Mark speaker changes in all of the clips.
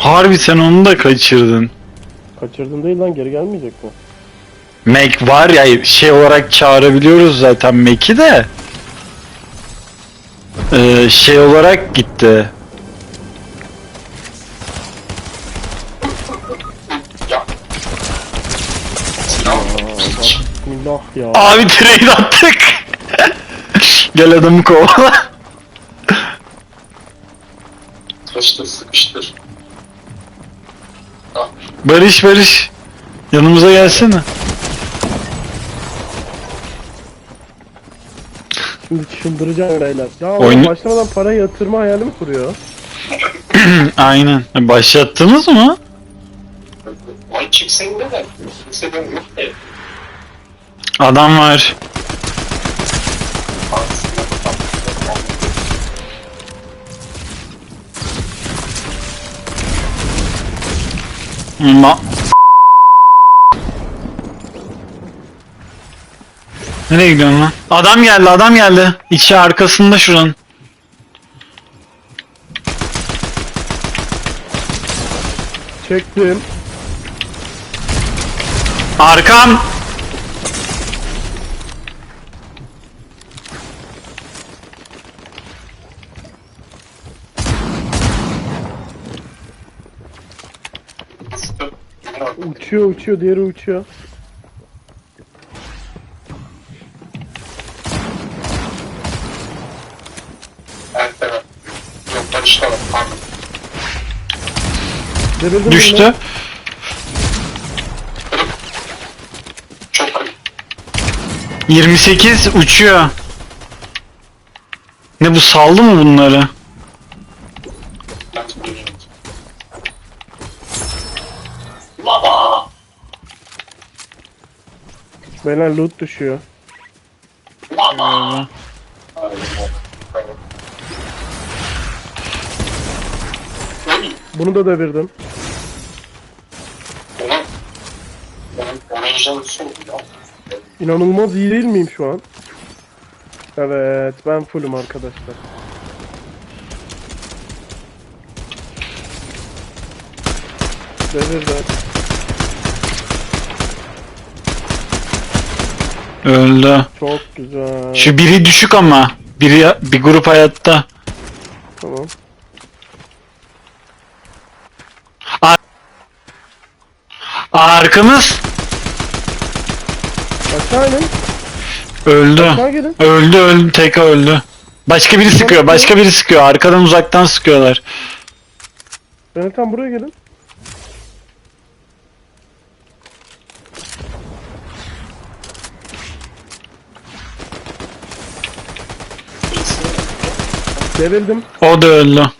Speaker 1: Harbi sen onu da kaçırdın.
Speaker 2: Kaçırdın değil lan geri gelmeyecek mi?
Speaker 1: Mac var ya şey olarak çağırabiliyoruz zaten Mac'i de. Ee, şey olarak gitti.
Speaker 2: Bismillah ya.
Speaker 1: Abi trade attık. Gel adamı kovala.
Speaker 3: Sıkıştır sıkıştır.
Speaker 1: Barış Barış. Yanımıza gelsene.
Speaker 2: Şimdi çıldıracağım beyler. Ya Oyun... başlamadan para yatırma hayali mi kuruyor?
Speaker 1: Aynen. Başlattınız mı?
Speaker 3: Ay çıksın de yok ki.
Speaker 1: Adam var. Ma Nereye gidiyorsun lan? Adam geldi, adam geldi. İçi arkasında şuranın.
Speaker 2: Çektim.
Speaker 1: Arkam.
Speaker 2: Uçuyor uçuyor diğeri uçuyor.
Speaker 3: Evet evet. Yok barışta var. Pardon.
Speaker 2: Devirdim
Speaker 1: Düştü.
Speaker 3: Çok kırık.
Speaker 1: 28 uçuyor. Ne bu saldı mı bunları?
Speaker 2: Beyler loot düşüyor.
Speaker 3: Oy,
Speaker 2: Bunu da devirdim. İnanılmaz iyi değil miyim şu an? Evet ben fullüm arkadaşlar. Devirdim.
Speaker 1: Öldü.
Speaker 2: Çok güzel.
Speaker 1: Şu biri düşük ama. Biri bir grup hayatta.
Speaker 2: Tamam.
Speaker 1: Arkamız
Speaker 2: Aşağı inin.
Speaker 1: öldü.
Speaker 2: Aşağı gelin.
Speaker 1: Öldü öldü tek öldü. Başka biri sıkıyor, başka biri sıkıyor. Arkadan uzaktan sıkıyorlar.
Speaker 2: Tam buraya gelin. Devirdim.
Speaker 1: O da öldü.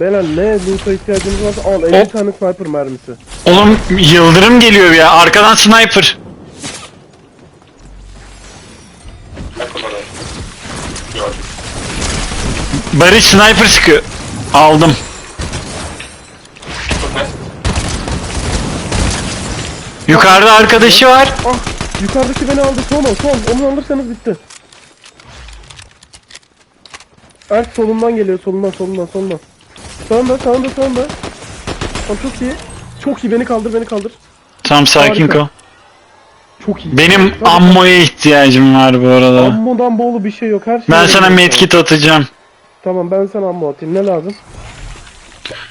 Speaker 2: Beyler ne loot'a ihtiyacınız varsa al 50
Speaker 1: Hop.
Speaker 2: tane sniper mermisi.
Speaker 1: Oğlum yıldırım geliyor ya. Arkadan sniper. Barış sniper sıkıyor. Aldım. Yukarıda arkadaşı var.
Speaker 2: Ah yukarıdaki beni aldı son o son onu alırsanız bitti. Erk solundan geliyor solundan solundan solundan. Sağında sağında sağında. Tamam çok iyi. Çok iyi beni kaldır beni kaldır.
Speaker 1: Tam sakin
Speaker 2: Harika.
Speaker 1: kal.
Speaker 2: Çok iyi.
Speaker 1: Benim ammoya ihtiyacım var bu arada.
Speaker 2: Ammodan bolu bir şey yok her şey.
Speaker 1: Ben sana
Speaker 2: veriyorum
Speaker 1: medkit atacağım.
Speaker 2: Tamam ben sana ammo atayım ne lazım?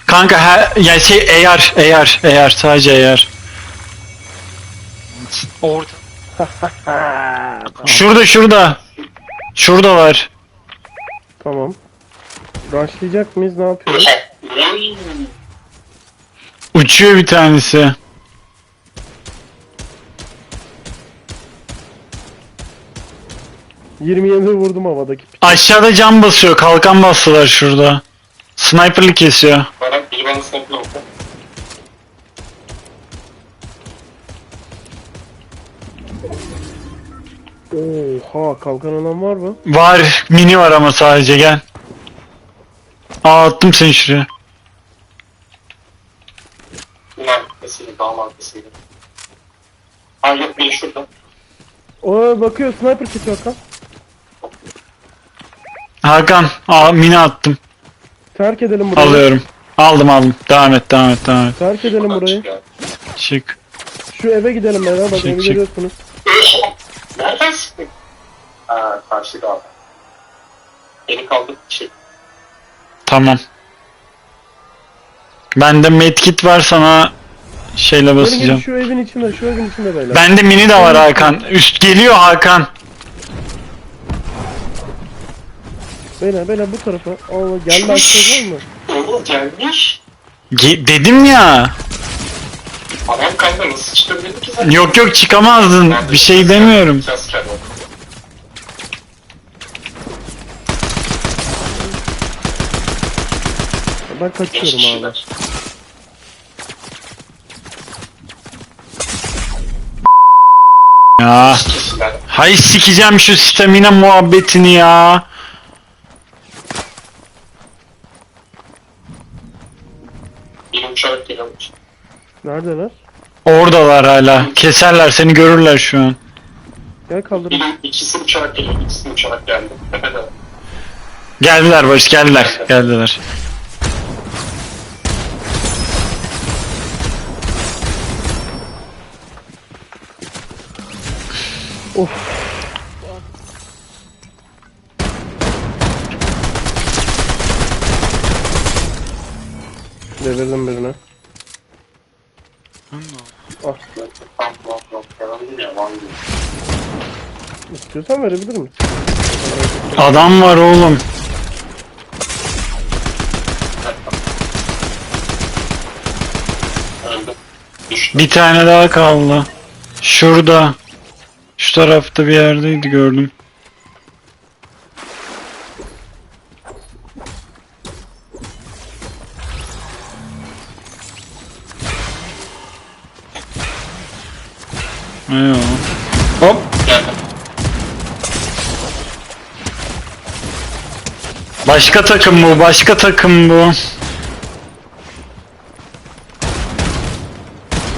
Speaker 1: Kanka her ya şey AR AR AR sadece AR. Orta. Şurada şurada. Şurada var.
Speaker 2: Tamam. Rushlayacak mıyız ne yapıyoruz?
Speaker 1: Uçuyor bir tanesi.
Speaker 2: ...27 vurdum havadaki.
Speaker 1: Aşağıda cam basıyor. Kalkan bastılar şurada. Sniper'lı kesiyor.
Speaker 3: Bana biri bana sniper oldu.
Speaker 2: Oha kalkan olan var mı?
Speaker 1: Var. Mini var ama sadece gel. Aa attım seni şuraya.
Speaker 3: Bunun arkasıydı, dağın arkasıydı. Ha yok biri şurada.
Speaker 2: O bakıyor sniper kesiyor Hakan.
Speaker 1: Hakan aa, mini attım.
Speaker 2: Terk edelim burayı.
Speaker 1: Alıyorum. Aldım aldım. Devam et devam et devam et.
Speaker 2: Terk edelim
Speaker 3: Buradan
Speaker 2: burayı.
Speaker 3: çıkıyor.
Speaker 1: Çık.
Speaker 2: Şu eve gidelim beyler. Bak
Speaker 1: Çık,
Speaker 2: evi
Speaker 1: çık.
Speaker 2: görüyorsunuz.
Speaker 3: Nereden sıktın? Ha karşıda abi. Beni kaldır. Şey.
Speaker 1: Tamam. Bende medkit var sana şeyle
Speaker 2: Gelin gelin
Speaker 1: basacağım.
Speaker 2: şu evin içinde. Şu evin içinde beyler.
Speaker 1: Bende mini de var Hakan. Üst geliyor Hakan.
Speaker 2: Beyler beyler bu tarafa. Allah gelme açacak var mı?
Speaker 3: Oğlum gelmiş.
Speaker 1: Ge- dedim ya.
Speaker 3: Nasıl ki zaten?
Speaker 1: Yok yok çıkamazdın.
Speaker 3: Ben de-
Speaker 1: Bir şey demiyorum.
Speaker 3: Biraz kendim.
Speaker 2: Ben
Speaker 3: Beş
Speaker 2: kaçıyorum abi.
Speaker 3: kişiler.
Speaker 1: Ya.
Speaker 3: Kişiler.
Speaker 1: Hay sikeceğim şu stamina muhabbetini ya.
Speaker 3: Uçarak geliyormuş.
Speaker 2: Neredeler?
Speaker 1: Hala. Keserler seni görürler şu an.
Speaker 2: Gel kaldırın.
Speaker 3: Bir ikisi uçarak geliyor. İkisi uçarak geldi. Tepede.
Speaker 1: Geldiler baş geldiler. Geldiler.
Speaker 2: Of. Devirdim birine.
Speaker 3: Tam
Speaker 2: İstiyorsan verebilirim.
Speaker 1: Adam var oğlum. Bir tane daha kaldı. Şurada. Şu tarafta bir yerdeydi gördüm. Eyvallah. Hop. Başka takım bu, başka takım bu.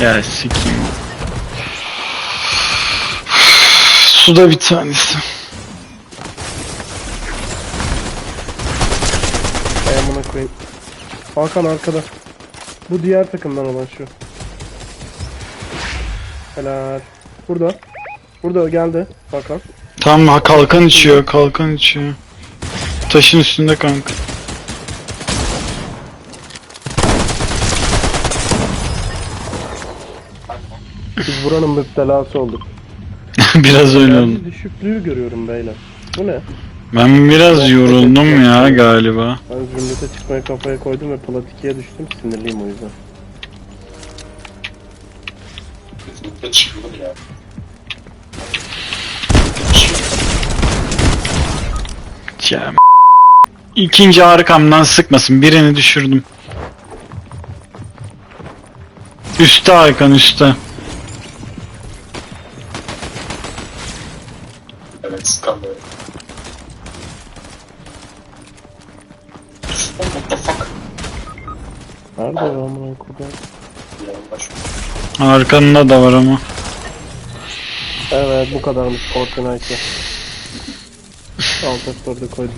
Speaker 1: Ya sikeyim. Suda bir tanesi.
Speaker 2: Ay amına koyayım. Hakan arkada. Bu diğer takımdan olan şu. Helal. Burada. Burada geldi. Hakan.
Speaker 1: Tam ha, kalkan içiyor, kalkan içiyor. Taşın üstünde kanka.
Speaker 2: Biz buranın müptelası olduk.
Speaker 1: biraz öyle oldu.
Speaker 2: Düşüklüğü görüyorum beyler. Bu ne?
Speaker 1: Ben biraz yoruldum ya galiba.
Speaker 2: Ben zümrüte çıkmaya kafaya koydum ve plat 2'ye düştüm. Sinirliyim o yüzden.
Speaker 3: Kesinlikle çıkılır ya.
Speaker 1: Ya, İkinci arkamdan sıkmasın. Birini düşürdüm. Üste Hakan üstte.
Speaker 3: Evet sıkamıyorum. What the fuck?
Speaker 2: Nerede o amına koyayım?
Speaker 3: Yanımda şu.
Speaker 1: Arkanda da var ama.
Speaker 2: Evet bu kadarmış Fortnite'ı. Alt F4'e koydum.